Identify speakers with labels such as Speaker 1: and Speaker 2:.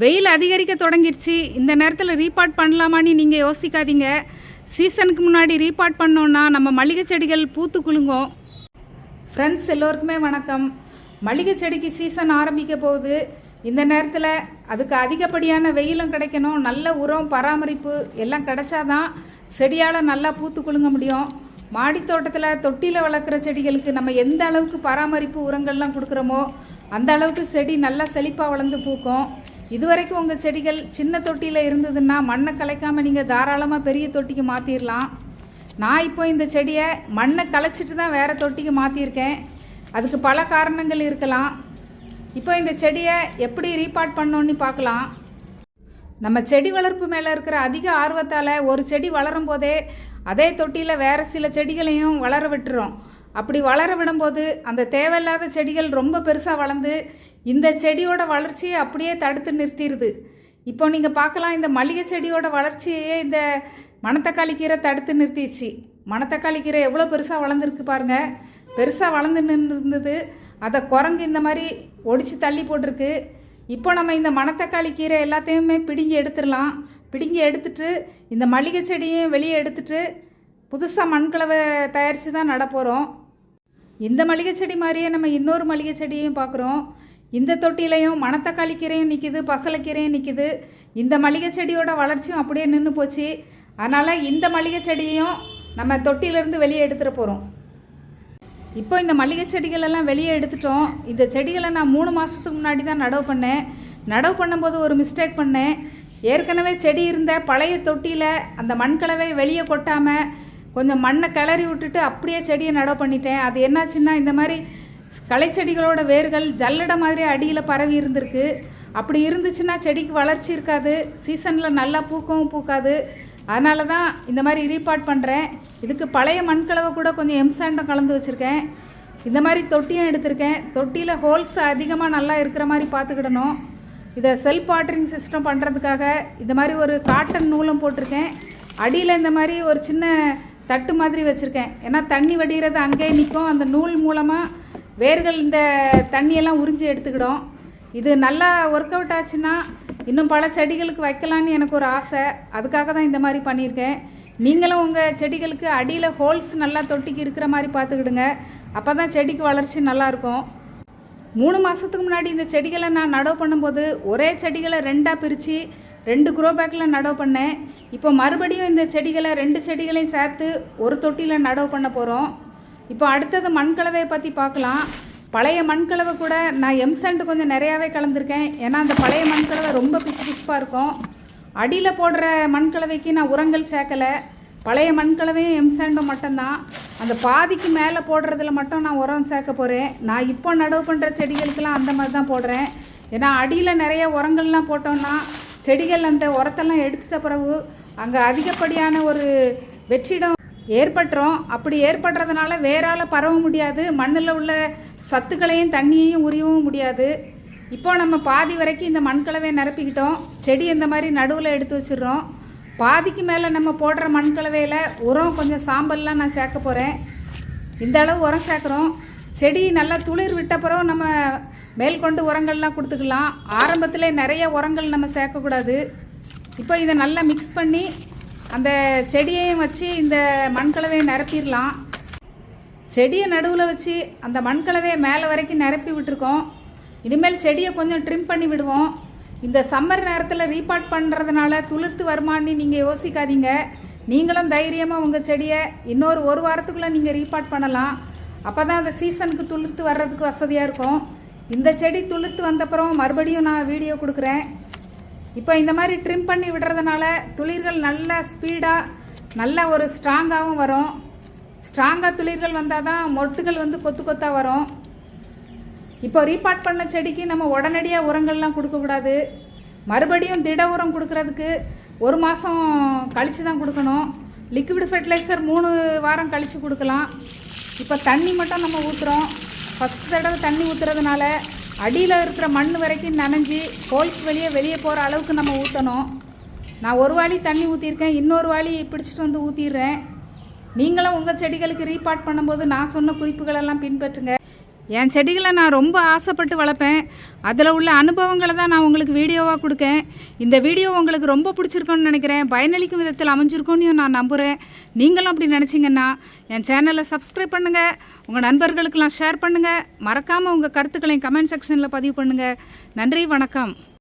Speaker 1: வெயில் அதிகரிக்க தொடங்கிருச்சு. இந்த நேரத்தில் ரீபாட் பண்ணலாமான்னு நீங்கள் யோசிக்காதீங்க. சீசனுக்கு முன்னாடி ரீபாட் பண்ணோன்னா நம்ம மளிகை செடிகள் பூத்து குலுங்கும். ஃப்ரெண்ட்ஸ் எல்லோருக்குமே வணக்கம். மளிகை செடிக்கு சீசன் ஆரம்பிக்க போகுது. இந்த நேரத்தில் அதுக்கு அதிகப்படியான வெயிலும் கிடைக்கணும். நல்ல உரம் பராமரிப்பு எல்லாம் கிடைச்சாதான் செடியால் நல்லா பூத்து குலுங்க முடியும். மாடி தோட்டத்தில் தொட்டியில் வளர்க்குற செடிகளுக்கு நம்ம எந்த அளவுக்கு பராமரிப்பு உரங்கள்லாம் கொடுக்குறோமோ அந்த அளவுக்கு செடி நல்லா செழிப்பாக வளர்ந்து பூக்கும். இதுவரைக்கும் உங்கள் செடிகள் சின்ன தொட்டியில் இருந்ததுன்னா மண்ணை கலைக்காமல் நீங்கள் தாராளமாக பெரிய தொட்டிக்கு மாற்றிடலாம் நான் இப்போ இந்த செடியை மண்ணை கலைச்சிட்டு தான் வேறு தொட்டிக்கு மாற்றியிருக்கேன் அதுக்கு பல காரணங்கள் இருக்கலாம். இப்போ இந்த செடியை எப்படி ரீபார்ட் பண்ணோன்னு பார்க்கலாம். நம்ம செடி வளர்ப்பு மேலே இருக்கிற அதிக ஆர்வத்தால் ஒரு செடி வளரும் போதே அதே தொட்டியில் வேறு சில செடிகளையும் வளர விட்டுறோம். அப்படி வளர விடும்போது அந்த தேவையில்லாத செடிகள் ரொம்ப பெருசாக வளர்ந்து இந்த செடியோட வளர்ச்சியை அப்படியே தடுத்து நிறுத்திடுது. இப்போ நீங்கள் பார்க்கலாம் இந்த மல்லிகை செடியோட வளர்ச்சியையே இந்த மணத்தக்காளி கீரை தடுத்து நிறுத்திடுச்சு. மணத்தக்காளி கீரை எவ்வளோ பெருசாக வளர்ந்துருக்கு பாருங்கள் பெருசாக வளர்ந்து நின்று இருந்தது அதை குரங்கு இந்த மாதிரி ஒடிச்சு தள்ளி போட்டிருக்கு. இப்போ நம்ம இந்த மணத்தக்காளி கீரை எல்லாத்தையுமே பிடுங்கி எடுத்துடலாம். பிடுங்கி எடுத்துட்டு இந்த மல்லிகை செடியும் வெளியே எடுத்துட்டு புதுசாக மண்கலவை தயாரித்து தான் நடப்போகிறோம் இந்த மளிகை செடி மாதிரியே நம்ம இன்னொரு மளிகை செடியையும் பார்க்குறோம். இந்த தொட்டிலையும் மணத்தக்காளி கீரையும் நிற்கிது பசலைக்கீரையும் நிற்கிது இந்த மளிகை செடியோட வளர்ச்சியும் அப்படியே நின்று போச்சு. அதனால் இந்த மளிகை செடியையும் நம்ம தொட்டியிலேருந்து வெளியே எடுத்துகிட்டு போகிறோம் இப்போ இந்த மல்லிகை செடிகள் எல்லாம் வெளியே எடுத்துட்டோம். இந்த செடிகளை நான் மூணு மாதத்துக்கு முன்னாடி தான் நடவு பண்ணேன். நடவு பண்ணும்போது ஒரு மிஸ்டேக் பண்ணேன். ஏற்கனவே செடி இருந்த பழைய தொட்டியில் அந்த மண்கலவை வெளியே கொட்டாமல் கொஞ்சம் மண்ணை கிளறி விட்டுட்டு அப்படியே செடியை நடவு பண்ணிட்டேன். அது என்னாச்சுன்னா இந்த மாதிரி களை செடிகளோட வேர்கள் ஜல்லடை மாதிரி அடியில் பரவி இருந்திருக்கு. அப்படி இருந்துச்சுன்னா செடிக்கு வளர்ச்சி இருக்காது. சீசனில் நல்லா பூக்கவும் பூக்காது. அதனால தான் இந்த மாதிரி ரீபாட் பண்ணுறேன் இதுக்கு பழைய மண்கலவை கூட கொஞ்சம் எம்சாண்டம் கலந்து வச்சுருக்கேன். இந்த மாதிரி தொட்டியும் எடுத்திருக்கேன். தொட்டியில் ஹோல்ஸ் அதிகமாக நல்லா இருக்கிற மாதிரி பார்த்துக்கிடணும். இதை செல்ஃப் வாட்டரிங் சிஸ்டம் பண்ணுறதுக்காக இந்த மாதிரி ஒரு காட்டன் நூலும் போட்டிருக்கேன். அடியில் இந்த மாதிரி ஒரு சின்ன தட்டு மாதிரி வச்சுருக்கேன். ஏன்னா தண்ணி வடிகிறது அங்கேயே நிற்கும். அந்த நூல் மூலமாக வேர்கள் இந்த தண்ணியெல்லாம் உறிஞ்சி எடுத்துக்கிடும். இது நல்லா ஒர்க் அவுட் ஆச்சுன்னா இன்னும் பல செடிகளுக்கு வைக்கலான்னு எனக்கு ஒரு ஆசை. அதுக்காக தான் இந்த மாதிரி பண்ணியிருக்கேன். நீங்களும் உங்கள் செடிகளுக்கு அடியில் ஹோல்ஸ் நல்லா தொட்டிக்கு இருக்கிற மாதிரி பார்த்துக்கிடுங்க. அப்போ தான் செடிக்கு வளர்ச்சி நல்லாயிருக்கும் மூணு மாதத்துக்கு முன்னாடி இந்த செடிகளை நான் நடவு பண்ணும்போது ஒரே செடிகளை ரெண்டாக பிரித்து ரெண்டு குரோ பேக்கில் நடவு பண்ணேன். இப்போ மறுபடியும் இந்த செடிகளை ரெண்டு செடிகளையும் சேர்த்து ஒரு தொட்டியில் நடவு பண்ண போகிறோம் இப்போ அடுத்தது மண்கலவையை பற்றி பார்க்கலாம். பழைய மண்கலவை கூட நான் எம்சண்ட் கொஞ்சம் நிறையாவே கலந்துருக்கேன். ஏன்னா அந்த பழைய மண்கலவை ரொம்ப பிசு பிசுப்பாக இருக்கும். அடியில் போடுற மண்கலவைக்கு நான் உரங்கள் சேர்க்கலை. பழைய மண்கலவையும் எம்சாண்டும் மட்டும்தான். அந்த பாதிக்கு மேலே போடுறதுல மட்டும் நான் உரம் சேர்க்க போகிறேன் நான் இப்போ நடவு பண்ணுற செடிகளுக்கெல்லாம் அந்த மாதிரி தான் போடுறேன். ஏன்னா அடியில் நிறைய உரங்கள்லாம் போட்டோன்னா செடிகள் அந்த உரத்தெல்லாம் எடுத்துட்ட பிறகு அங்கே அதிகப்படியான ஒரு வெற்றிடம் ஏற்பட்டுறோம். அப்படி ஏற்படுறதுனால வேறால் பரவ முடியாது. மண்ணில் உள்ள சத்துக்களையும் தண்ணியையும் உரியவும் முடியாது. இப்போ நம்ம பாதி வரைக்கும் இந்த மண்கலவையை நிரப்பிக்கிட்டோம். செடி இந்த மாதிரி நடுவில் எடுத்து வச்சிடுறோம். பாதிக்கு மேலே நம்ம போடுற மண்கலவையில் உரம் கொஞ்சம் சாம்பல்லாம் நான் சேர்க்க போகிறேன் இந்த அளவு உரம் சேர்க்குறோம். செடி நல்லா துளிர் விட்டப்புறம் நம்ம நம்ம மேற்கொண்டு உரங்கள்லாம் கொடுத்துக்கலாம். ஆரம்பத்தில் நிறைய உரங்கள் நம்ம சேர்க்கக்கூடாது இப்போ இதை நல்லா மிக்ஸ் பண்ணி அந்த செடியையும் வச்சு இந்த மண்கலவையை நிரப்பிடலாம். செடியை நடுவில் வச்சு அந்த மண்கலவையை மேலே வரைக்கும் நிரப்பி விட்டுருக்கோம். இனிமேல் செடியை கொஞ்சம் ட்ரிம் பண்ணி விடுவோம். இந்த சம்மர் நேரத்தில் ரீபாட் பண்ணுறதுனால துளிர்த்து வருமானு நீங்கள் யோசிக்காதீங்க. நீங்களும் தைரியமாக உங்கள் செடியை இன்னொரு ஒரு வாரத்துக்குள்ளே நீங்கள் ரீபாட் பண்ணலாம். அப்போ தான் அந்த சீசனுக்கு துளிர்த்து வர்றதுக்கு வசதியாக இருக்கும். இந்த செடி துளிர்த்து வந்தப்புறம் மறுபடியும் நான் வீடியோ கொடுக்குறேன். இப்போ இந்த மாதிரி ட்ரிம் பண்ணி விடுறதுனால துளிர்கள் நல்ல ஸ்பீடாக நல்ல ஒரு ஸ்ட்ராங்காகவும் வரும். ஸ்ட்ராங்காக துளிர்கள் வந்தால் தான் மொட்டுகள் வந்து கொத்து கொத்தாக வரும். இப்போ ரீபாட் பண்ண செடிக்கு நம்ம உடனடியாக உரங்கள்லாம் கொடுக்கக்கூடாது மறுபடியும் திட உரம் கொடுக்கறதுக்கு ஒரு மாதம் கழித்து தான் கொடுக்கணும். லிக்விட் ஃபெர்டிலைசர் மூணு வாரம் கழித்து கொடுக்கலாம். இப்போ தண்ணி மட்டும் நம்ம ஊற்றுறோம் ஃபஸ்ட் தடவை தண்ணி ஊற்றுறதுனால அடியில் இருக்கிற மண் வரைக்கும் நனைஞ்சி ஹோல்ஸ் வெளியே வெளியே போகிற அளவுக்கு நம்ம ஊற்றணும் நான் ஒரு வாளி தண்ணி ஊற்றிருக்கேன் இன்னொரு வாளி பிடிச்சிட்டு வந்து ஊற்றிடுறேன் நீங்களும் உங்கள் செடிகளுக்கு ரீபாட் பண்ணும்போது நான் சொன்ன குறிப்புகளெல்லாம் பின்பற்றுங்க. என் செடிகளை நான் ரொம்ப ஆசைப்பட்டு வளர்ப்பேன். அதில் உள்ள அனுபவங்களை தான் நான் உங்களுக்கு வீடியோவாக கொடுக்கேன். இந்த வீடியோ உங்களுக்கு ரொம்ப பிடிச்சிருக்கோன்னு நினைக்கிறேன். பயனளிக்கும் விதத்தில் அமைஞ்சிருக்கோன்னு நான் நம்புகிறேன் நீங்களும் அப்படி நினச்சிங்கன்னா என் சேனலை சப்ஸ்கிரைப் பண்ணுங்கள் உங்கள் நண்பர்களுக்கெல்லாம் ஷேர் பண்ணுங்கள் மறக்காமல் உங்கள் கருத்துக்களையும் கமெண்ட் செக்ஷனில் பதிவு பண்ணுங்கள் நன்றி வணக்கம்.